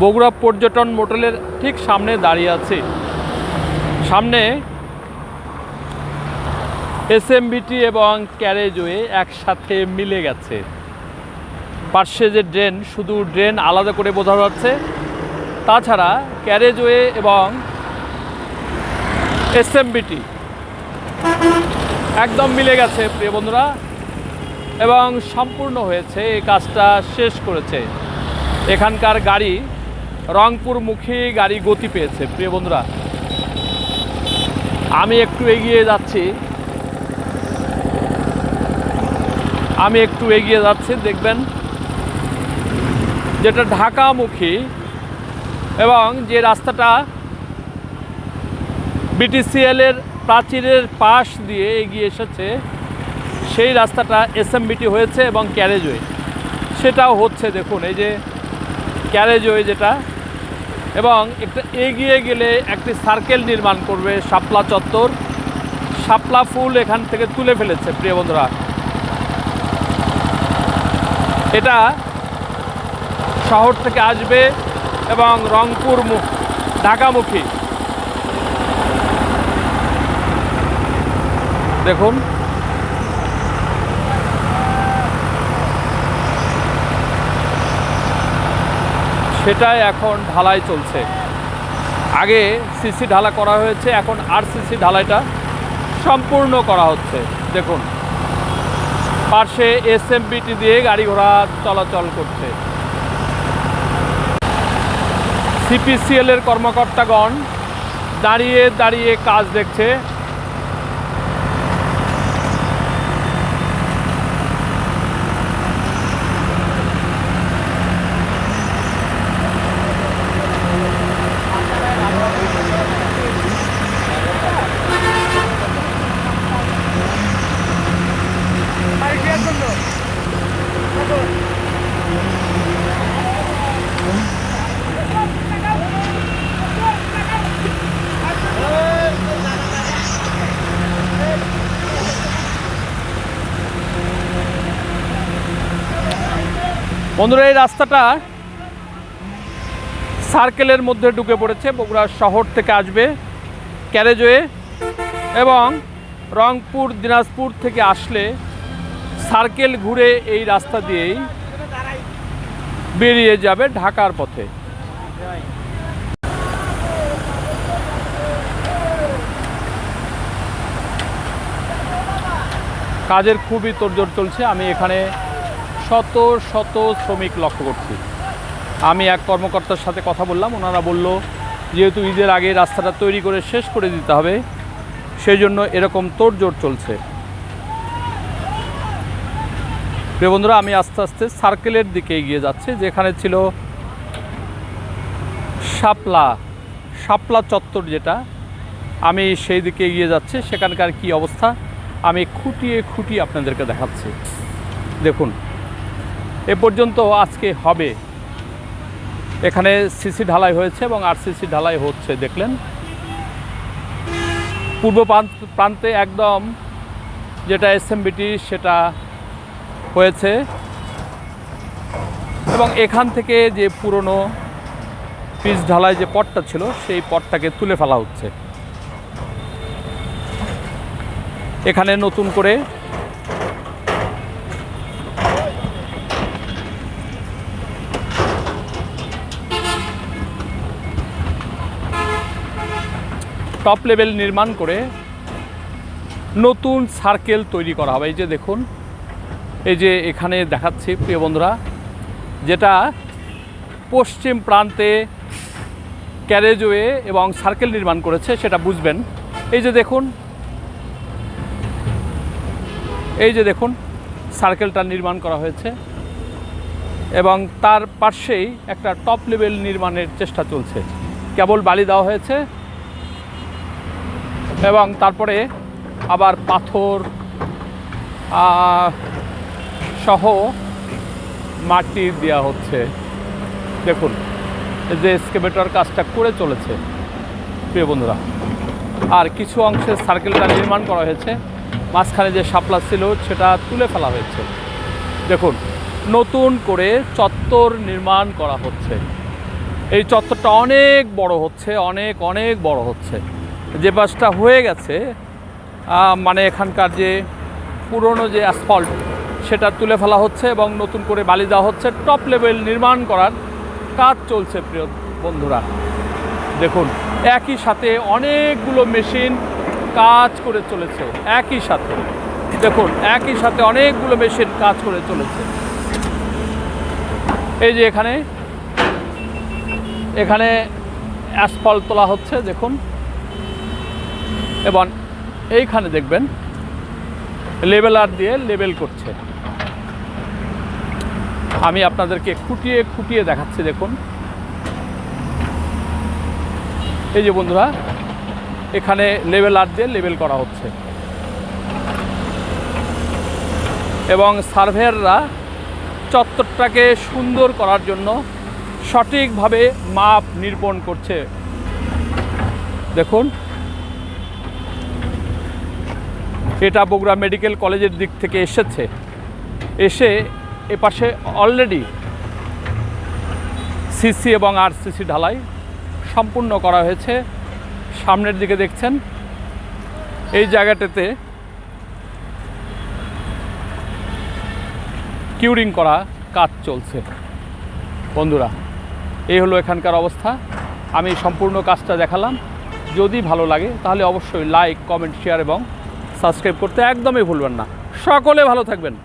বগুড়া পর্যটন মোটেলের ঠিক সামনে দাঁড়িয়ে আছি। সামনে এসএমবিটি এবং ক্যারেজওয়ে একসাথে মিলে গেছে। পার্শ্বে যে ড্রেন, শুধু ড্রেন আলাদা করে বোঝা যাচ্ছে। তাছাড়া ক্যারেজওয়ে এবং এসএমবিটি একদম মিলে গেছে, প্রিয় বন্ধুরা। এবং সম্পূর্ণ হয়েছে, এই কাজটা শেষ করেছে। এখানকার গাড়ি রংপুরমুখী গাড়ি গতি পেয়েছে, প্রিয় বন্ধুরা। আমি একটু এগিয়ে যাচ্ছি। আমি একটু এগিয়ে যাচ্ছি, দেখবেন। যেটা ঢাকামুখী এবং যে রাস্তাটা বিটিসিএল এর প্রাচীরের পাশ দিয়ে এগিয়ে এসেছে, সেই রাস্তাটা এসএমবিটি হয়েছে এবং ক্যারেজওয়ে সেটাও হচ্ছে, দেখুন, এই যে ক্যারেজওয়ে যেটা এবং একটা এগিয়ে গেলে একটি সার্কেল নির্মাণ করবে শাপলা চত্বর। শাপলা ফুল এখান থেকে তুলে ফেলেছে, প্রিয় বন্ধুরা। এটা শহর থেকে আসবে এবং রংপুর মুখ ঢাকামুখী। দেখুন। সেটাই এখন ঢালাই চলছে। আগে সিসি ঢালা করা হয়েছে, এখন আর সিসি ঢালাইটা সম্পূর্ণ করা হচ্ছে। দেখুন, পাশে এসএমবিটি দিয়ে গাড়ি ঘোড়া চলাচল করছে। সিপিসিএল এর কর্মকর্তাগণ দাঁড়িয়ে দাঁড়িয়ে কাজ দেখছে। বন্ধুরা, এই রাস্তাটা সার্কেলের মধ্যে ঢুকে পড়েছে। বগুড়া শহর থেকে আসবে ক্যারেজওয়ে এবং রংপুর, দিনাজপুর থেকে আসলে সার্কেল ঘুরে এই রাস্তা দিয়েই বেরিয়ে যাবে ঢাকার পথে। কাজের খুবই তোড়জোড় চলছে। আমি এখানে শত শত শ্রমিক লক্ষ্য করছি। আমি এক কর্মকর্তার সাথে কথা বললাম, ওনারা বলল, যেহেতু ঈদের আগে রাস্তাটা তৈরি করে শেষ করে দিতে হবে সেই জন্য এরকম তোড়জোড় চলছে। প্রিয় বন্ধুরা, আমি আস্তে আস্তে সার্কেলের দিকে এগিয়ে যাচ্ছি, যেখানে ছিল শাপলা শাপলা চত্বর যেটা। আমি সেই দিকে এগিয়ে যাচ্ছি, সেখানকার কি অবস্থা? আমি খুঁটিয়ে খুঁটিয়ে আপনাদেরকে দেখাচ্ছি। দেখুন এ পর্যন্ত আজকে হবে। এখানে সিসি ঢালাই হয়েছে এবং আর সিসি ঢালাই হচ্ছে, দেখলেন? পূর্ব প্রান্ত- প্রান্তে একদম যেটা এসএমবিটি, সেটা হয়েছে। এবং এখান থেকে যে পুরনো পিচ ঢালাই যে পটটা ছিল, সেই পটটাকে তুলে ফেলা হচ্ছে। এখানে নতুন করে টপ লেভেল নির্মাণ করে নতুন সার্কেল তৈরি করা হবে। এই যে দেখুন, এই যে এখানে দেখাচ্ছি প্রিয় বন্ধুরা, যেটা পশ্চিম প্রান্তে ক্যারেজওয়ে এবং সার্কেল নির্মাণ করেছে, সেটা বুঝবেন। এই যে দেখুন, এই যে দেখুন সার্কেলটা নির্মাণ করা হয়েছে এবং তার পাশেই একটা টপ লেভেল নির্মাণের চেষ্টা চলছে। কেবল বালি দেওয়া হয়েছে এবং তারপরে আবার পাথর সহ মাটি দেওয়া হচ্ছে। দেখুন যে এসকেভেটর কাজটা করে চলেছে, প্রিয় বন্ধুরা। আর কিছু অংশে সার্কেলটা নির্মাণ করা হয়েছে। মাঝখানে যে শাপলা ছিল, সেটা তুলে ফেলা হয়েছে। দেখুন, নতুন করে চত্বর নির্মাণ করা হচ্ছে। এই চত্বরটা অনেক বড় হচ্ছে, অনেক অনেক বড় হচ্ছে। যে বাসটা হয়ে গেছে মানে এখানকার যে পুরনো যে অ্যাসফল্ট সেটা তুলে ফেলা হচ্ছে এবং নতুন করে বালি দেওয়া হচ্ছে। টপ লেভেল নির্মাণ করার কাজ চলছে, প্রিয় বন্ধুরা। দেখুন, একই সাথে অনেকগুলো মেশিন কাজ করে চলেছে, একই সাথে। দেখুন, একই সাথে অনেকগুলো মেশিন কাজ করে চলেছে। এই যে এখানে এখানে অ্যাসফল্ট তোলা হচ্ছে, দেখুন। এবং এইখানে দেখবেন লেবেলার দিয়ে লেবেল করছে। আমি আপনাদেরকে খুঁটিয়ে খুঁটিয়ে দেখাচ্ছি, দেখুন। এই যে বন্ধুরা, এখানে লেবেল আর দিয়ে লেবেল করা হচ্ছে। এবং সার্ভেয়াররা চত্বরটাকে সুন্দর করার জন্য সঠিকভাবে মাপ নির্পণ করছে। দেখুন এটা বগুড়া মেডিকেল কলেজের দিক থেকে এসেছে। এসে এপাশে অলরেডি সিসি এবং আর সিসি ঢালাই সম্পূর্ণ করা হয়েছে। সামনের দিকে দেখছেন, এই জায়গাটাতে কিউরিং করা কাজ চলছে। বন্ধুরা, এই হলো এখানকার অবস্থা। আমি সম্পূর্ণ কাজটা দেখালাম। যদি ভালো লাগে তাহলে অবশ্যই লাইক কমেন্ট শেয়ার এবং সাবস্ক্রাইব করতে একদমই ভুলবেন না। সকলে ভালো থাকবেন।